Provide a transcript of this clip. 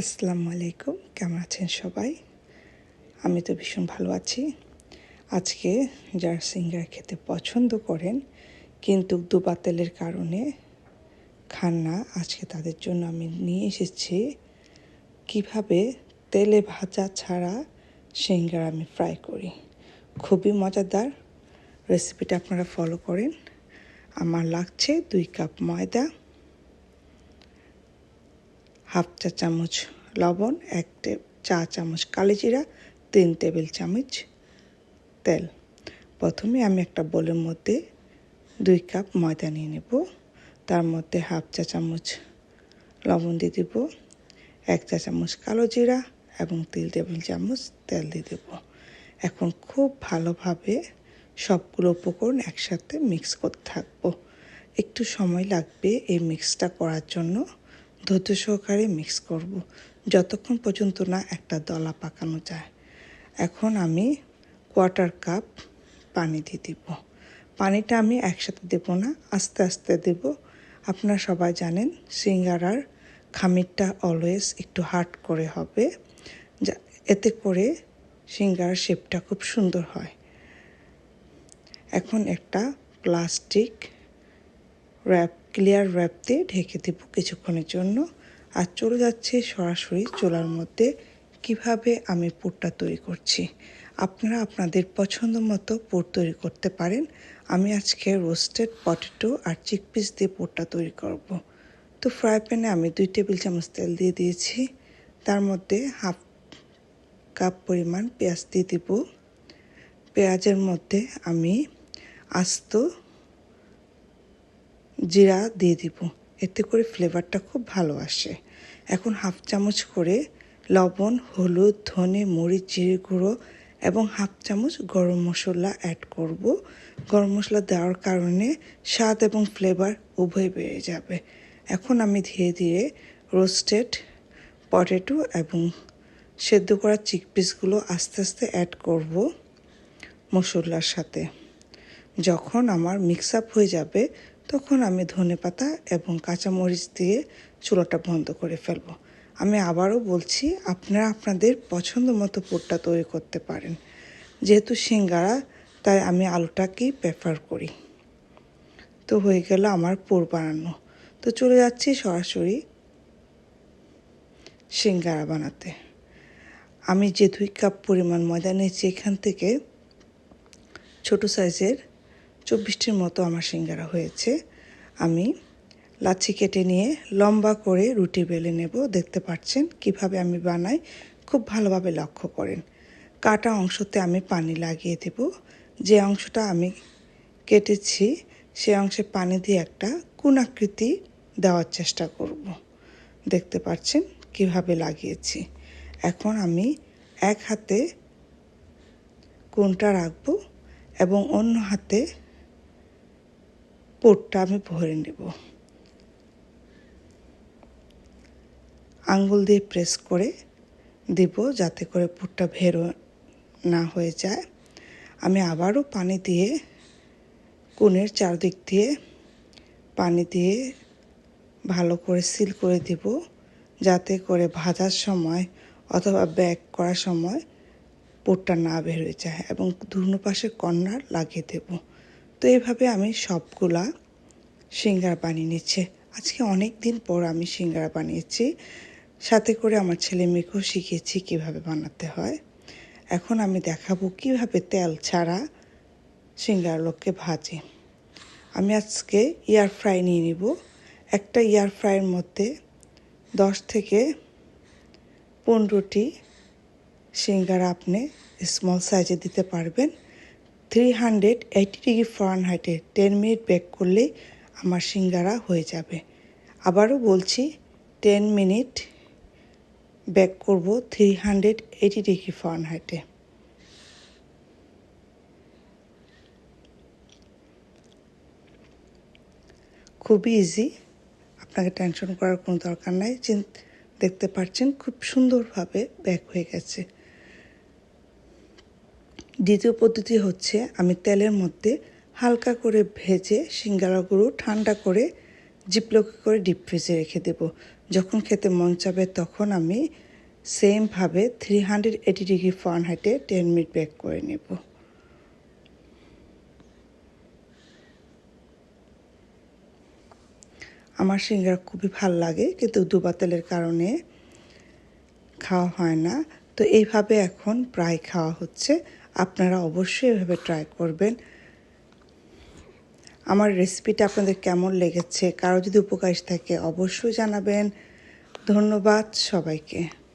আসসালামু আলাইকুম, কেমন আছেন সবাই? আমি তো ভীষণ ভালো আছি। আজকে যারা সিঙ্গার খেতে পছন্দ করেন, কিন্তু দুপা তেলের কারণে খান না, আজকে তাদের জন্য আমি নিয়ে এসেছি কীভাবে তেলে ভাজা ছাড়া সিঙ্গার আমি ফ্রাই করি। খুবই মজাদার রেসিপিটা আপনারা ফলো করেন। আমার লাগছে দুই কাপ ময়দা হাফ চা চামচ লবণ, এক চা চামচ কালিজিরা তিন টেবিল চামচ তেল। প্রথমে আমি একটা বোলের মধ্যে দুই কাপ ময়দা নিয়ে নেব। তার মধ্যে হাফ চা চামচ লবণ দিয়ে দেব, এক চা চামচ কালো জিরা এবং তিন টেবিল চামচ তেল দিয়ে দেব। এখন খুব ভালোভাবে সবগুলো উপকরণ একসাথে মিক্স করতে থাকব। একটু সময় লাগবে এই মিক্সটা করার জন্য। ধৈর্য সহকারে মিক্স করব। যতক্ষণ পর্যন্ত না একটা দলা পাকানো যায়। এখন আমি কোয়ার্টার কাপ পানি দিয়ে দিব। পানিটা আমি একসাথে দেব না, আস্তে আস্তে দেব। আপনারা সবাই জানেন, সিঙ্গারার খামিরটা অলওয়েজ একটু হার্ড করে হবে। যা, এতে করে সিঙ্গারার শেপটা খুব সুন্দর হয়। এখন একটা প্লাস্টিক র্যাপ ক্লিয়ার র্যাপ দিয়ে ঢেকে দেব কিছুক্ষণের জন্য। আর চলে যাচ্ছে সরাসরি চোলার মধ্যে কীভাবে আমি পুরটা তৈরি করছি। আপনারা আপনাদের পছন্দ মতো পুর তৈরি করতে পারেন। আমি আজকে রোস্টেড পটেটো আর চিকপিস দিয়ে পুরটা তৈরি করব। তো ফ্রাই প্যানে আমি দুই টেবিল চামচ তেল দিয়ে দিয়েছি। তার মধ্যে হাফ কাপ পরিমাণ পেঁয়াজ দিয়ে দিব। পেঁয়াজের মধ্যে আমি আস্ত জিরা দিয়ে দিব। এতে করে ফ্লেভারটা খুব ভালো আসে। এখন হাফ চামচ করে লবণ, হলুদ, ধনে, মরিচ, জিরে গুঁড়ো এবং হাফ চামচ গরম মশলা অ্যাড করব। গরম মশলা দেওয়ার কারণে স্বাদ এবং ফ্লেভার উভয় বেড়ে যাবে। এখন আমি ধীরে ধীরে রোস্টেড পটেটো এবং সেদ্ধ করা চিকপিসগুলো আস্তে আস্তে অ্যাড করব মশলার সাথে। যখন আমার মিক্স আপ হয়ে যাবে তখন আমি ধনে পাতা এবং কাঁচামরিচ দিয়ে চুলাটা বন্ধ করে ফেলব। আমি আবারও বলছি, আপনারা আপনাদের পছন্দ মতো পুরটা তৈরি করতে পারেন। যেহেতু সিঙ্গারা, তাই আমি আলুটাকেই প্রেফার করি। তো হয়ে গেল আমার পুর বানানো। তো চলে যাচ্ছি সরাসরি সিঙ্গারা বানাতে। আমি যে দুই কাপ পরিমাণ ময়দা নিয়েছি এখান থেকে, ছোট সাইজের চব্বিশটির মতো আমার সিঙ্গারা হয়েছে। আমি লাচ্ছি কেটে নিয়ে লম্বা করে রুটি বেলে নেব। দেখতে পাচ্ছেন কীভাবে আমি বানাই। খুব ভালোভাবে লক্ষ্য করেন। কাটা অংশতে আমি পানি লাগিয়ে দেব। যে অংশটা আমি কেটেছি, সে অংশে পানি দিয়ে একটা কোনাকৃতি দেওয়ার চেষ্টা করব। দেখতে পাচ্ছেন কীভাবে লাগিয়েছি। এখন আমি এক হাতে কোনটা রাখব এবং অন্য হাতে পুরটা আমি ভরে নেব। আঙ্গুল দিয়ে প্রেস করে দিব যাতে করে পুরটা ভেরো না হয়ে যায়। আমি আবারও পানি দিয়ে কোণের চারদিক দিয়ে পানি দিয়ে ভালো করে সিল করে দিব যাতে করে ভাজার সময় অথবা ব্যাক করার সময় পুরটা না বের হয়ে যায় এবং দুনো পাশে কর্নার লাগিয়ে দেব। তো এভাবে আমি সবগুলা সিঙ্গারা বানিয়ে নিচ্ছে। আজকে অনেক দিন পর আমি সিঙ্গারা বানিয়েছি। সাথে করে আমার ছেলে মেয়েকেও শিখেছি কীভাবে বানাতে হয়। এখন আমি দেখাবো কীভাবে তেল ছাড়া সিঙ্গারা লোককে ভাজে। আমি আজকে এয়ার ফ্রাই নিয়ে নিব। একটা এয়ার ফ্রাইয়ের মধ্যে দশ থেকে পনেরোটি সিঙ্গারা আপনি স্মল সাইজে দিতে পারবেন। Three hundred eighty degree fahrenheit হাইটে টেন মিনিট বেক করলেই আমার সিঙ্গারা হয়ে যাবে। আবারও বলছি টেন মিনিট বেক করব three hundred eighty degree Ferran হাইটে খুবই ইজি আপনাকে টেনশন করার কোনো দরকার নাই। দেখতে পাচ্ছেন খুব সুন্দরভাবে ব্যাক হয়ে গেছে। দ্বিতীয় পদ্ধতি হচ্ছে আমি তেলের মধ্যে হালকা করে ভেজে সিঙ্গারাগুলো ঠান্ডা করে জিপলকে করে ডিপ ফ্রিজে রেখে দেব। যখন খেতে মন চাবে তখন আমি সেমভাবে থ্রি হান্ড্রেড এইটি ডিগ্রি ফারেনহাইটে টেন মিনিট বেক করে নেব। আমার সিঙ্গারা খুবই ভালো লাগে, কিন্তু দুবা তেলের কারণে খাওয়া হয় না। তো এইভাবে এখন প্রায় খাওয়া হচ্ছে। আপনারা অবশ্যই এভাবে ট্রাই করবেন। আমার রেসিপিটা আপনাদের কেমন লেগেছে, কারও যদি উপকার থাকে অবশ্যই জানাবেন। ধন্যবাদ সবাইকে।